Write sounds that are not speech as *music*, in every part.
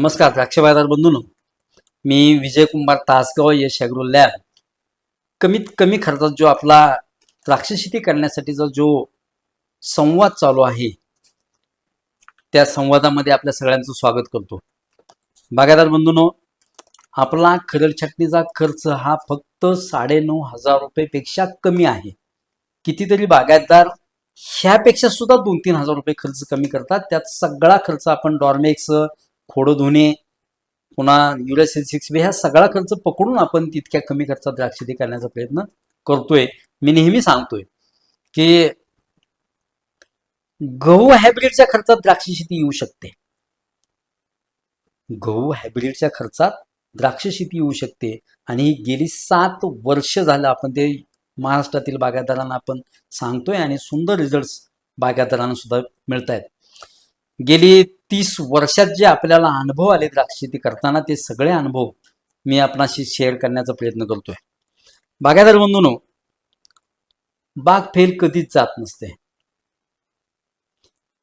नमस्कार द्राक्ष बाजार बंधूंनो. मी विजय कुमार तासगाव यश ॲग्रो लॅब. कमीत कमी खर्चात जो आपला द्राक्ष शेती करण्यासाठीचा जो संवाद चालू आहे त्या संवादामध्ये आपल्या सगळ्यांचं स्वागत करतो. बागायदार बंधूनो आपला खरड छाटणीचा खर्च हा फक्त साडेनऊ हजार रुपयेपेक्षा कमी आहे. कितीतरी बागायतदार ह्यापेक्षा सुद्धा दोन तीन हजार रुपये खर्च कमी करतात. त्यात सगळा खर्च आपण डॉर्मेक्स खोडं धुणे पुन्हा युरेसिल सिक्स बी ह्या सगळा खर्च पकडून आपण तितक्या कमी खर्चात द्राक्षेती करण्याचा प्रयत्न करतोय. मी नेहमी सांगतोय की गहू हायब्रिडच्या खर्चात द्राक्ष शेती येऊ शकते. गहू हायब्रिडच्या खर्चात द्राक्ष शेती येऊ शकते आणि गेली सात वर्ष झालं आपण ते महाराष्ट्रातील बागायतदारांना आपण सांगतोय आणि सुंदर रिझल्ट बागायतदारांना सुद्धा मिळत आहेत गेली तीस वर्षात जे आपल्याला अनुभव आले द्राक्ष शेती करताना ते सगळे अनुभव मी आपणाशी शेअर करण्याचा प्रयत्न करतोय. बागायदार बंधूनो बाग फेल कधीच जात नसते.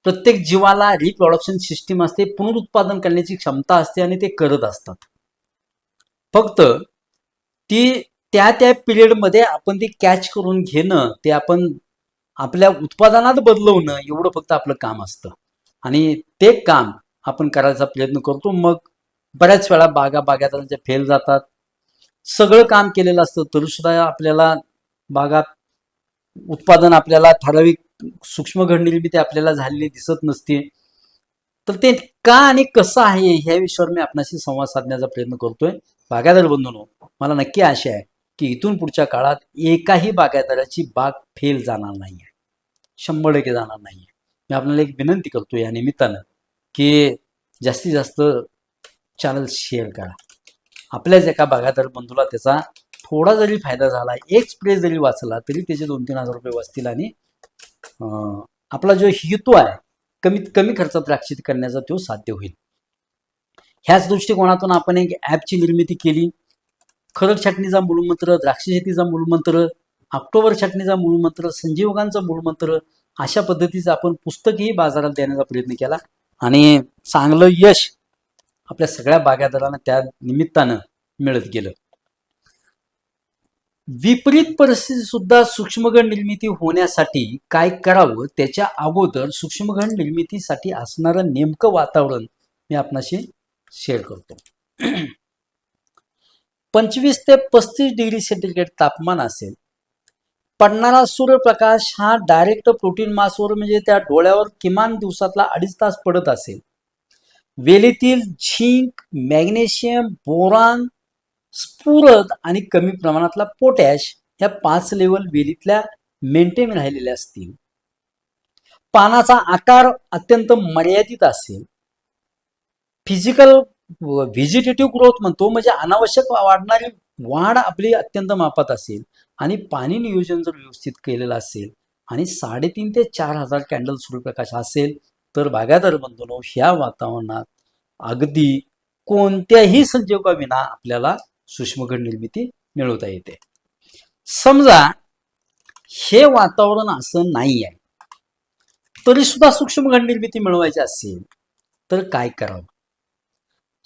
प्रत्येक जीवाला रिप्रोडक्शन सिस्टीम असते पुनरुत्पादन करण्याची क्षमता असते आणि ते करत असतात. फक्त ती त्या त्या पिरियडमध्ये आपण ती कॅच करून घेणं ते आपण आपल्या उत्पादनात बदलवणं एवढं फक्त आपलं काम असतं. आणि ते काम आपण करायचा प्रयत्न करतो. मग बऱ्याच वेळा बागा बागायतदारांच्या फेल जातात. सगळं काम केलेलं असतं तरी सुद्धा आपल्याला बागात उत्पादन आपल्याला ठराविक सूक्ष्म घडनिर्मिती आपल्याला झालेली दिसत नसते. तर ते का आणि कसं आहे ह्या विषयावर मी आपणाशी संवाद साधण्याचा प्रयत्न करतोय. बागायदार बंधूनो मला नक्की आशा आहे की इथून पुढच्या काळात एकाही बागायतदाराची बाग फेल जाणार नाही आहे शंभर टक्के जाणार नाही मी आपल्याला एक विनंती करतो या निमित्तानं की जास्तीत जास्त चॅनल शेअर करा. आपल्याच एका बागायतदार बंधूला त्याचा थोडा जरी फायदा झाला एक स्प्रे जरी वाचला तरी त्याचे दोन तीन हजार रुपये वाचतील आणि अं, आपला जो हेतू आहे कमीत कमी खर्चात राक्षित करण्याचा तो साध्य होईल. ह्याच दृष्टिकोनातून आपण एक ॲपची निर्मिती केली. खरड छाटणीचा मूलमंत्र द्राक्ष शेतीचा मूलमंत्र ऑक्टोबर छाटणीचा मूलमंत्र संजीवकांचा मूलमंत्र अशा पद्धतीचं आपण पुस्तकही बाजारात देण्याचा प्रयत्न केला. आणि चांगलं यश आपल्या सगळ्या बागायतदारांना त्या निमित्तानं मिळत गेलं. विपरीत परिस्थिती सुद्धा सूक्ष्मगण निर्मिती होण्यासाठी काय करावं त्याच्या अगोदर सूक्ष्मगण निर्मितीसाठी असणारं नेमकं वातावरण मी आपणाशी शेअर करतो. *clears throat* पंचवीस ते पस्तीस डिग्री सेंटीग्रेड तापमान असेल पडणारा सूर्यप्रकाश हा डायरेक्ट प्रोटीन मासवर म्हणजे त्या डोळ्यावर किमान दिवसातला अडीच तास पडत असेल. वेलीतील झिंक मॅग्नेशियम बोरान स्फुरद आणि कमी प्रमाणातला पोटॅश ह्या पाच लेवल वेलीतल्या मेंटेन राहिलेल्या असतील. पानाचा आकार अत्यंत मर्यादित असेल. फिजिकल व्हिजिटेटिव्ह ग्रोथ म्हणतो म्हणजे अनावश्यक वाढणारी वाढ आपली अत्यंत मापात असेल आणि पाणी नियोजन जर व्यवस्थित केलेलं असेल आणि साडेतीन ते चार हजार कॅन्डल सूर्यप्रकाश असेल तर बागायदार बंधूंनो ह्या वातावरणात अगदी कोणत्याही संजोगाविना आपल्याला सूक्ष्मघड निर्मिती मिळवता येते. समजा हे वातावरण असं नाही आहे तरी सुद्धा सूक्ष्मघड निर्मिती मिळवायची असेल तर काय करावं?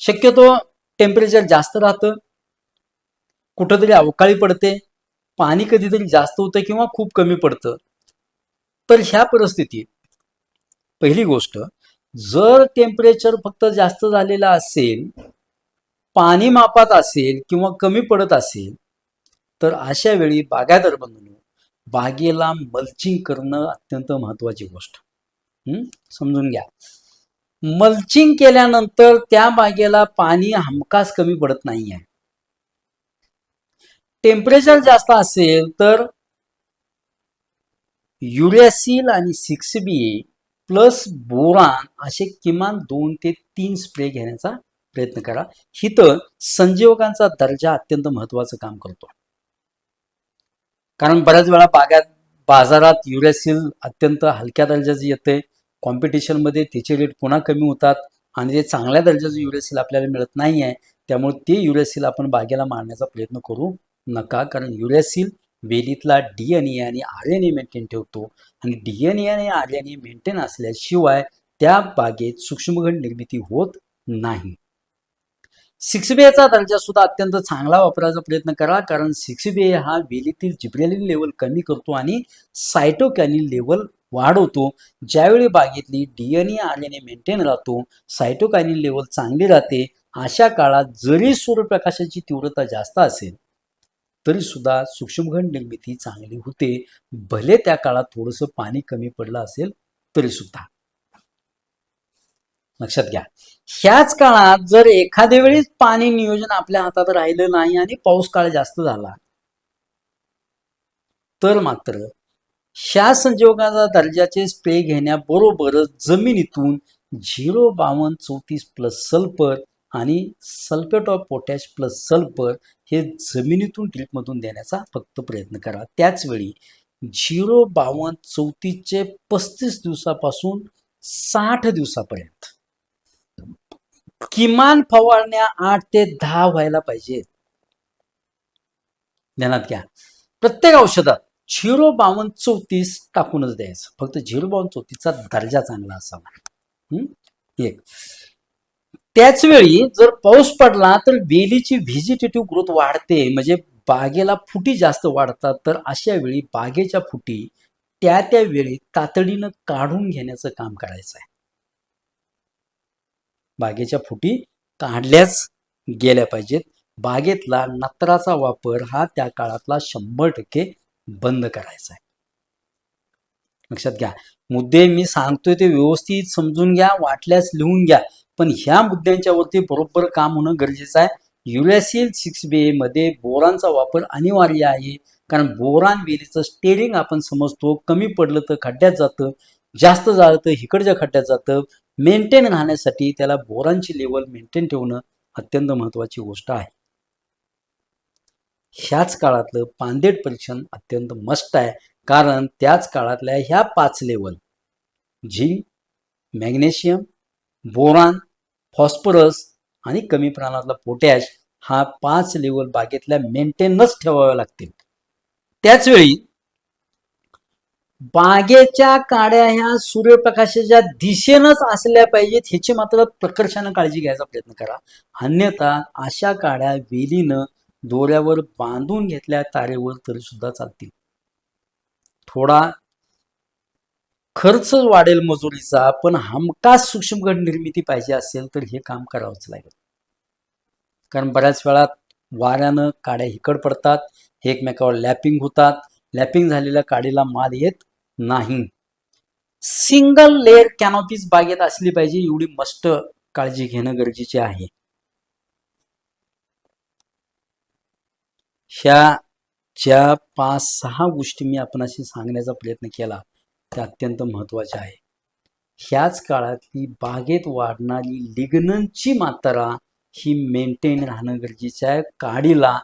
शक्यतो टेम्परेचर जास्त राहतं कुठंतरी अवकाळी पडते पाणी कधीतरी जास्त होतं किंवा खूप कमी पडतं. तर ह्या परिस्थितीत पहिली गोष्ट जर टेम्परेचर फक्त जास्त झालेलं असेल पाणी मापात असेल किंवा कमी पडत असेल तर अशा वेळी बागायदार बंधूंनो बागेला मल्चिंग करणं अत्यंत महत्वाची गोष्ट. समजून घ्या. मल्चिंग केल्यानंतर त्या बागेला पाणी हमखास कमी पडत नाही आहे टेम्परेचर जास्त असेल तर युरॅसिल आणि सिक्स बी प्लस बोरान असे किमान दोन ते तीन स्प्रे घेण्याचा प्रयत्न करा. हिथं संजीवकांचा दर्जा अत्यंत महत्वाचं काम करतो. कारण बऱ्याच वेळा बागात बाजारात युरॅसिल अत्यंत हलक्या दर्जाचं येते कॉम्पिटिशनमध्ये त्याचे रेट पुन्हा कमी होतात आणि ते चांगल्या दर्जाचं युरेसिल आपल्याला मिळत नाही आहे त्यामुळे ते युरेसिल आपण बागेला मारण्याचा प्रयत्न करू नका. कारण युरेसिल वेलीतला डी एन ए आणि आर एन ए मेंटेन ठेवतो. आणि डी एन ए आणि आर एन ए मेंटेन असल्याशिवाय त्या बागेत सूक्ष्मगण निर्मिती होत नाही. सिक्स चा दर्जा सुद्धा अत्यंत चांगला वापरायचा प्रयत्न करा. कारण सिक्स बी हा वेलीतील जिब्रेलिन लेवल कमी करतो आणि सायटोकॅनिन लेवल वाढवतो. ज्यावेळी बागेतली डीएनए आल्याने मेंटेन राहतो सायटोकॅनिन लेवल चांगली राहते. अशा काळात जरी सूर्यप्रकाशाची तीव्रता जास्त असेल तरी सुद्धा सूक्ष्मघन निर्मिती चांगली होते. भले त्या काळात थोडंसं पाणी कमी पडलं असेल तरी सुद्धा लक्षात घ्या. ह्याच काळात जर एखाद्या वेळीच पाणी नियोजन आपल्या हातात राहिलं नाही आणि पाऊस काळ जास्त झाला तर मात्र ह्या संजोगाचा दर्जाचे स्प्रे घेण्याबरोबरच जमिनीतून झिरो बावन्न चौतीस प्लस सल्फर आणि sulphate of potash plus sulphur हे जमिनीतून ड्रिपमधून देण्याचा फक्त प्रयत्न करा. त्याच वेळी झिरो बावन्न चौतीसचे पस्तीस दिवसापासून साठ दिवसापर्यंत किमान फवारण्या आठ ते दहा व्हायला पाहिजेत ध्यानात घ्या. प्रत्येक औषधात झिरो बावन्न चौतीस टाकूनच द्यायचं. फक्त झिरो बावन्न चौतीसचा दर्जा चांगला असावा. एक. त्याच वेळी जर पाऊस पडला तर वेलीची व्हिजिटेटिव्ह ग्रोथ वाढते. म्हणजे बागेला फुटी जास्त वाढतात. तर अशा वेळी बागेच्या फुटी त्या त्या वेळी तातडीनं काढून घेण्याचं काम करायचं आहे. बागेच्या फुटी काढल्याच गेल्या पाहिजेत. बागेतला नत्राचा वापर हा त्या काळातला शंभर टक्के बंद करायचा आहे. लक्षात घ्या. मुद्दे मी सांगतोय ते व्यवस्थित समजून घ्या वाटल्यास लिहून घ्या. पण ह्या मुद्द्यांच्यावरती बरोबर काम होणं गरजेचं आहे. युरॅसिल सिक्स बी मध्ये बोरांचा वापर अनिवार्य आहे. कारण बोरान विहिरीचं स्टेरिंग आपण समजतो कमी पडलं तर खड्ड्यात जातं जास्त झालं तर इकडच्या खड्ड्यात जातं. मेंटेन राहण्यासाठी त्याला बोरांची लेवल मेंटेन ठेवणं अत्यंत महत्वाची गोष्ट आहे. ह्याच काळातलं पांदेट परीक्षण अत्यंत मस्त आहे. कारण त्याच काळातल्या ह्या पाच level zinc magnesium boron phosphorus आणि कमी प्रमाणातला पोटॅश हा पाच लेवल बागेतल्या मेंटेनच ठेवाव्या लागतील. त्याचवेळी बागेच्या काड्या ह्या सूर्यप्रकाशाच्या दिशेनंच असल्या पाहिजेत ह्याची मात्र प्रकर्षानं काळजी घ्यायचा प्रयत्न करा. अन्यथा अशा काड्या वेलीनं दोऱ्यावर बांधून घेतल्या तारेवर तरी सुद्धा चालतील. थोडा खर्च वाढेल मजुरीचा पण हमखास सूक्ष्मगट निर्मिती पाहिजे असेल तर हे काम करावंच लागेल. कारण बऱ्याच वेळा वाऱ्यानं काड्या हिकड पडतात एकमेकावर लॅपिंग होतात लॅपिंग झालेल्या काडीला माल येत नाही. सिंगल लेअर कॅनॉपीज बागेत असली पाहिजे एवढी मस्त काळजी घेणं गरजेचे आहे. ह्या ज्या पाच सहा गोष्टी मी आपणाशी सांगण्याचा प्रयत्न केला त्या अत्यंत महत्त्वाच्या आहे. ह्याच काळातली बागेत वाढणारी लिग्ननची मात्रा ही मेंटेन राहणं गरजेचं आहे. काडीला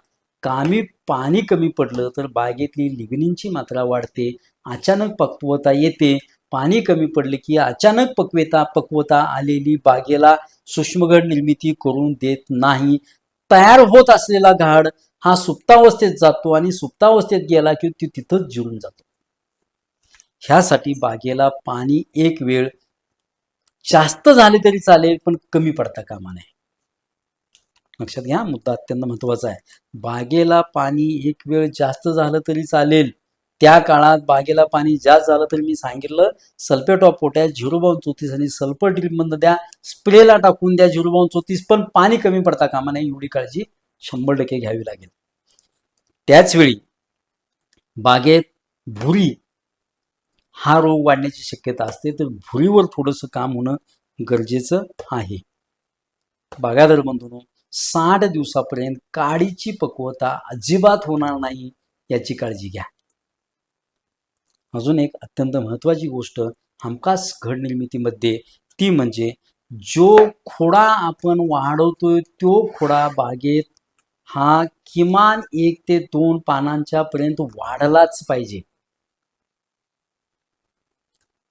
कामी पाणी कमी पडलं तर बागेतली लिग्निनची मात्रा वाढते अचानक पक्वता येते. पाणी कमी पडले की अचानक पक्वता पक्वता आलेली बागेला सूक्ष्मगड निर्मिती करून देत नाही. तयार होत असलेला घाड हा सुप्तावस्थेत जातो आणि सुप्तावस्थेत गेला की तिथंच जिरून जातो. ह्यासाठी बागेला पाणी एक वेळ जास्त झाले तरी चालेल पण कमी पडता कामा नये लक्षात घ्या मुद्दा अत्यंत महत्त्वाचा आहे. बागेला पाणी एक वेळ जास्त झालं तरी चालेल. त्या काळात बागेला पाणी जास्त झालं तरी मी सांगितलं सल्फेट ऑफ पोटॅश झिरो बावन चौतीस आणि सल्फर ड्रिपमधनं द्या. स्प्रेला टाकून द्या झिरो बावन चौतीस पण पाणी कमी पडता कामा नाही एवढी काळजी शंभर टक्के घ्यावी लागेल. त्याचवेळी बागेत भुरी हा रोग वाढण्याची शक्यता असते तर भुरीवर थोडंसं काम होणं गरजेचं आहे. बागायदार बंधून साठ दिवसापर्यंत काडीची पक्वता अजिबात होणार नाही याची काळजी घ्या. अजून एक अत्यंत महत्वाची गोष्ट हमखास घड निर्मितीमध्ये ती म्हणजे जो खोडा आपण वाढवतोय तो खोडा बागेत हा किमान एक ते दोन पानांच्या पर्यंत वाढलाच पाहिजे.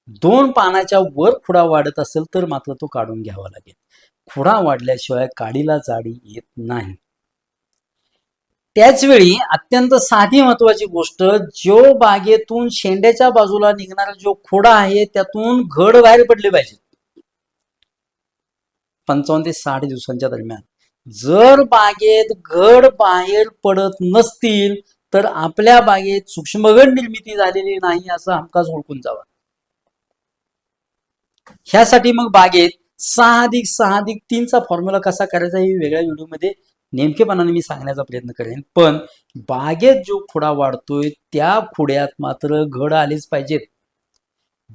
दोन पानाच्या वर खुडा वाढत असेल तर मात्र तो काढून घ्यावा लागेल. खुडा वाढल्याशिवाय काडीला जाडी येत नाही. त्याचवेळी अत्यंत साधी महत्वाची गोष्ट जो बागेतून शेंड्याच्या बाजूला निघणारा जो खोडा आहे त्यातून घड बाहेर पडले पाहिजे. पंचावन्न ते साठ दिवसांच्या दरम्यान. जर बागेत घड बाहेर पडत नसतील तर आपल्या बागेत सूक्ष्मगड निर्मिती झालेली नाही असं हमखास ओळखून जावं. ह्यासाठी मग बागेत सहा अधिक सहा अधिक तीनचा फॉर्म्युला कसा करायचा हे वेगळ्या व्हिडिओमध्ये नेमकेपणाने मी सांगण्याचा प्रयत्न करेन. पण बागेत जो खुडा वाढतोय त्या खुड्यात मात्र घड आलेच पाहिजेत.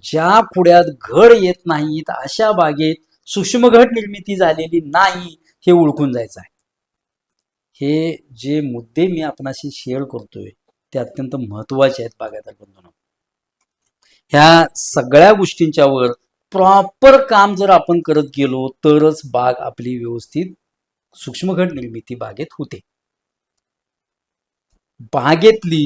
ज्या खुड्यात घड येत नाहीत अशा बागेत सूक्ष्म घट निर्मिती झालेली नाही हे ओळखून जायचं आहे हे जे मुद्दे मी आपणाशी शेअर करतोय ते अत्यंत महत्त्वाचे आहेत बागायतदार बंधूंनो ह्या सगळ्या गोष्टींच्यावर प्रॉपर काम जर आपण करत गेलो तरच बाग आपली व्यवस्थित सूक्ष्मघट निर्मिती बागेत होते. बागेतली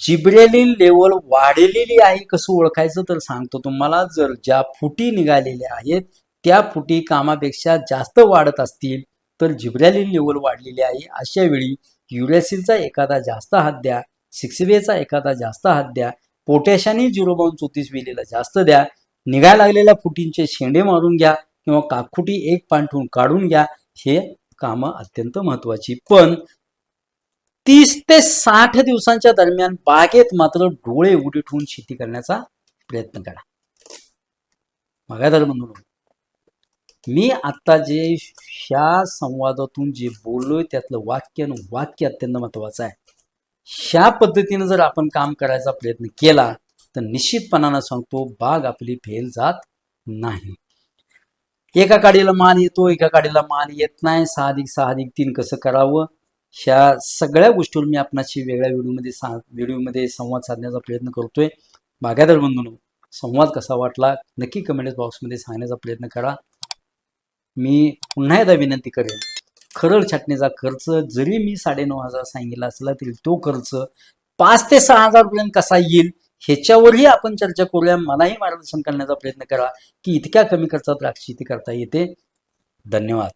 जिब्रेलिन लेवल वाढलेली आहे कसं ओळखायचं तर सांगतो तुम्हाला जर ज्या फुटी निघालेल्या आहेत त्या फुटी कामापेक्षा जास्त वाढत असतील तर जिब्रॅलिन लेवल वाढलेली आहे. अशा वेळी युरॅसिलचा एखादा जास्त हात द्या सिक्सवेचा एखादा जास्त हात द्या पोटॅशाने झिरो बाऊन चौतीस वेलीला जास्त द्या निघायला लागलेल्या फुटींचे शेंडे मारून घ्या किंवा काखुटी एक पांठून काढून घ्या. हे कामं अत्यंत महत्वाची. पण तीस ते साठ दिवसांच्या दरम्यान बागेत मात्र डोळे उडी ठेवून शेती करण्याचा प्रयत्न करा. मगाधर म्हणून मी आता जे ह्या संवादातून जे बोललोय त्यातलं वाक्य आणि वाक्य अत्यंत महत्वाचं आहे. ह्या पद्धतीनं जर आपण काम करायचा प्रयत्न केला तर निश्चितपणानं सांगतो बाग आपली फेल जात नाही. एका काडीला मान येतो एका काडीला मान येत नाही. सहा अधिक सहा अधिक तीन कसं करावं? ह्या सगळ्या गोष्टीवर मी आपणाशी वेगळ्या व्हिडिओमध्ये सा व्हिडिओमध्ये संवाद साधण्याचा प्रयत्न करतोय. बागायदार बंधूंनो संवाद कसा वाटला? नक्की कमेंट बॉक्समध्ये सांगण्याचा प्रयत्न करा. मी पुन्हा एकदा विनंती करेन खरड छाटणीचा खर्च जरी मी साडेनऊ हजार सांगितला असला तरी तो खर्च पाच ते सहा हजारपर्यंत कसा येईल? ह्याच्यावरही आपण चर्चा करूया. मलाही मार्गदर्शन करण्याचा प्रयत्न करा की इतक्या कमी खर्चात द्राक्ष शेती करता येते. धन्यवाद.